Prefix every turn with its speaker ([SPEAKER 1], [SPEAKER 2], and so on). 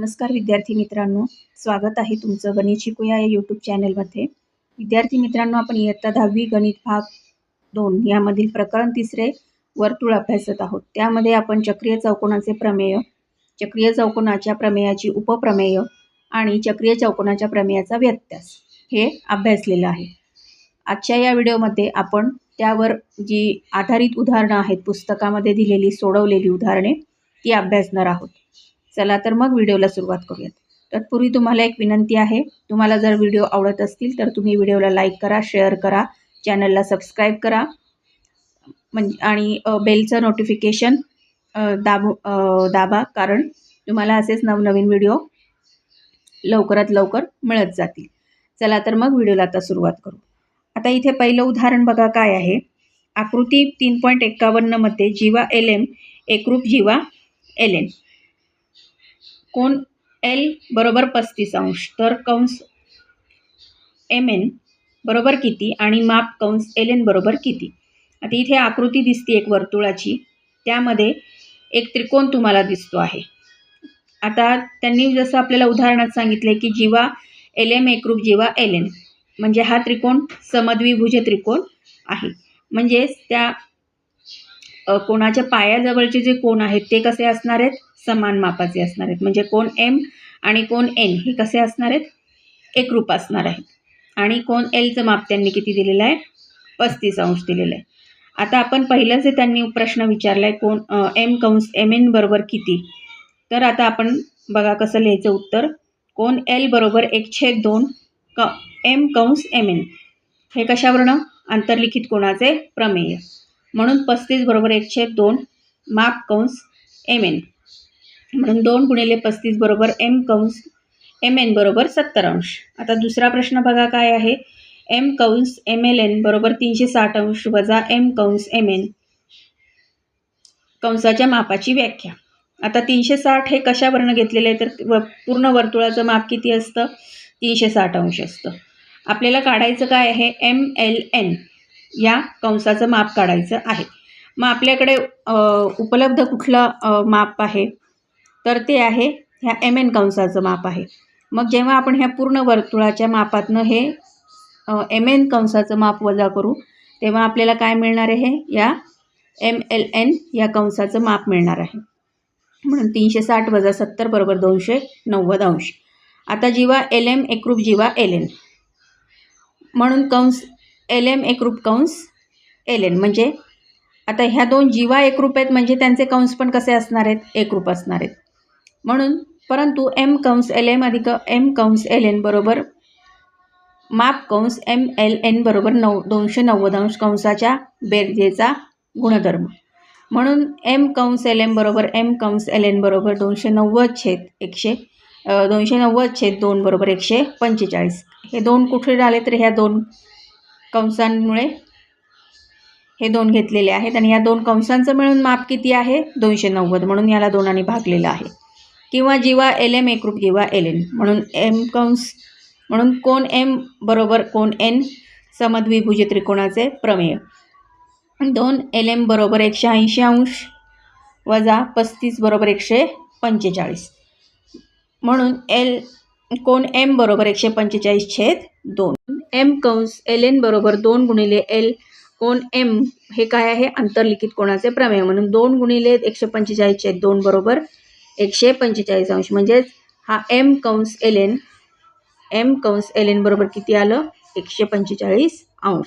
[SPEAKER 1] नमस्कार विद्यार्थी मित्रांनो स्वागत आहे तुमचं गणित शिकूया या यूट्यूब चॅनलमध्ये विद्यार्थी मित्रांनो आपण इयत्ता दहावी गणित भाग दोन यामधील प्रकरण तिसरे वर्तुळ अभ्यासत आहोत. त्यामध्ये आपण चक्रीय चौकोनाचे प्रमेय चक्रीय चौकोनाच्या प्रमेयाची उपप्रमेय आणि चक्रीय चौकोनाच्या प्रमेयाचा व्यत्यास हे अभ्यासलेलं आहे. आजच्या या व्हिडिओमध्ये आपण त्यावर जी आधारित उदाहरणं आहेत पुस्तकामध्ये दिलेली सोडवलेली उदाहरणे ती अभ्यासणार आहोत. चला तर मग व्हिडिओला सुरुवात करूयात. तत्पूर्वी तुम्हाला एक विनंती आहे तुम्हाला जर व्हिडिओ आवडत असतील तर तुम्ही व्हिडिओला लाईक करा शेअर करा चॅनलला सबस्क्राईब करा. म्हणजे आणि बेलचं नोटिफिकेशन दाबू दाबा कारण तुम्हाला असेच नवनवीन व्हिडिओ लवकरात लवकर मिळत जातील. चला तर मग व्हिडिओला आता सुरुवात करू. आता इथे पहिलं उदाहरण बघा काय आहे. आकृती तीन पॉईंट एक्कावन्नमध्ये जीवा एल एम एकरूप जीवा एल एन कोण एल बरोबर पस्तीस अंश तर कंस एम एन बरोबर किती आणि माप कंस एल एन बरोबर किती? आता इथे आकृती दिसते एक वर्तुळाची त्यामध्ये एक त्रिकोण तुम्हाला दिसतो आहे. आता त्यांनी जसं आपल्याला उदाहरणात सांगितलं की जीवा एल एम एकरूप जीवा एल एन म्हणजे हा त्रिकोण समद्विभुज त्रिकोण आहे. म्हणजेच त्या कोणाच्या पायाजवळचे जे कोण आहेत ते कसे असणार आहेत? समान मापाचे असणार आहेत. म्हणजे कोण एम आणि कोण एन हे कसे असणार आहेत? एकरूप असणार आहेत. आणि कोण एलचं माप त्यांनी किती दिलेलं आहे? पस्तीस अंश दिलेलं आहे. आता आपण पहिलं जे त्यांनी प्रश्न विचारला आहे कोण एम कंस एम एन बरोबर किती? तर आता आपण बघा कसं लिहायचं उत्तर. कोण एल बरोबर एक छेद दोन क एम कंस एम एन हे कशावरनं? आंतरलिखित कोणाचे? प्रमेय. म्हणून पस्तीस बरोबर एकशे दोन माप कंस एम एन म्हणून दोन गुणिले पस्तीस बरोबर एम कंस एम एन बरोबर सत्तर अंश. आता दुसरा प्रश्न बघा काय आहे. एम कंस एम एल एन बरोबर तीनशे साठ अंश वजा एम कंस एम एन कंसाच्या मापाची व्याख्या. आता तीनशे साठ हे कशावरनं घेतलेलं आहे? तर व पूर्ण वर्तुळाचं माप किती असतं? तीनशे साठ अंश असतं. आपल्याला काढायचं काय आहे? एम एल एन या कंसाचं माप काढायचं आहे. मग आपल्याकडे उपलब्ध कुठलं माप आहे? तर ते आहे ह्या एम एन कंसाचं माप आहे. मग जेव्हा आपण ह्या पूर्ण वर्तुळाच्या मापातनं हे एम एन कंसाचं माप वजा करू तेव्हा आपल्याला काय मिळणार आहे? या एम एल एन या कंसाचं माप मिळणार आहे. म्हणून तीनशे साठ वजा सत्तर बरोबर दोनशे नव्वद अंश. आता जीवा एल एम एकरूप जीवा एल एन म्हणून कंस एल एम एकरूप कंस एल एन म्हणजे आता ह्या दोन जीवा एकरूप आहेत म्हणजे त्यांचे कंस पण कसे असणार आहेत? एकरूप असणार आहेत. म्हणून परंतु एम कंस एल एम अधिक एम कंस एल एन बरोबर माप कंस एम एल एन बरोबर नऊ दोनशे नव्वद अंश कंसाच्या बेरजेचा गुणधर्म. म्हणून एम कंस एल एम बरोबर एम कंस एल एन बरोबर दोनशे नव्वद छेद एकशे दोनशे नव्वद छेद दोन बरोबर एकशे पंचेचाळीस. हे दोन कुठे आले तर ह्या दोन कंसांमुळे हे दोन घेतलेले आहेत आणि या दोन कंसांचं मिळून माप किती आहे? दोनशे नव्वद. म्हणून याला दोनांनी भागलेलं आहे. किंवा जीवा एल एम एकरूप जीवा एल एन. म्हणून एम कंस म्हणून कोण एम बरोबर कोण एन समद्विभुज त्रिकोणाचे प्रमेय. दोन एल एम बरोबर एकशे ऐंशी अंश वजा पस्तीस बरोबर एकशे पंचेचाळीस. म्हणून एल कोण एम बरोबर एकशे पंचेचाळीस छेद दोन. एम कंस एल एन बरोबर दोन गुणिले एल कोण एम हे काय आहे? आंतरलिखित कोणाचे प्रमेय. म्हणून दोन गुणिले एकशे पंचेचाळीस छेद दोन बरोबर एकशे पंचेचाळीस अंश. म्हणजेच हा एम कंस एल एन एम कंस एल एन बरोबर किती आलं? एकशे पंचेचाळीस अंश.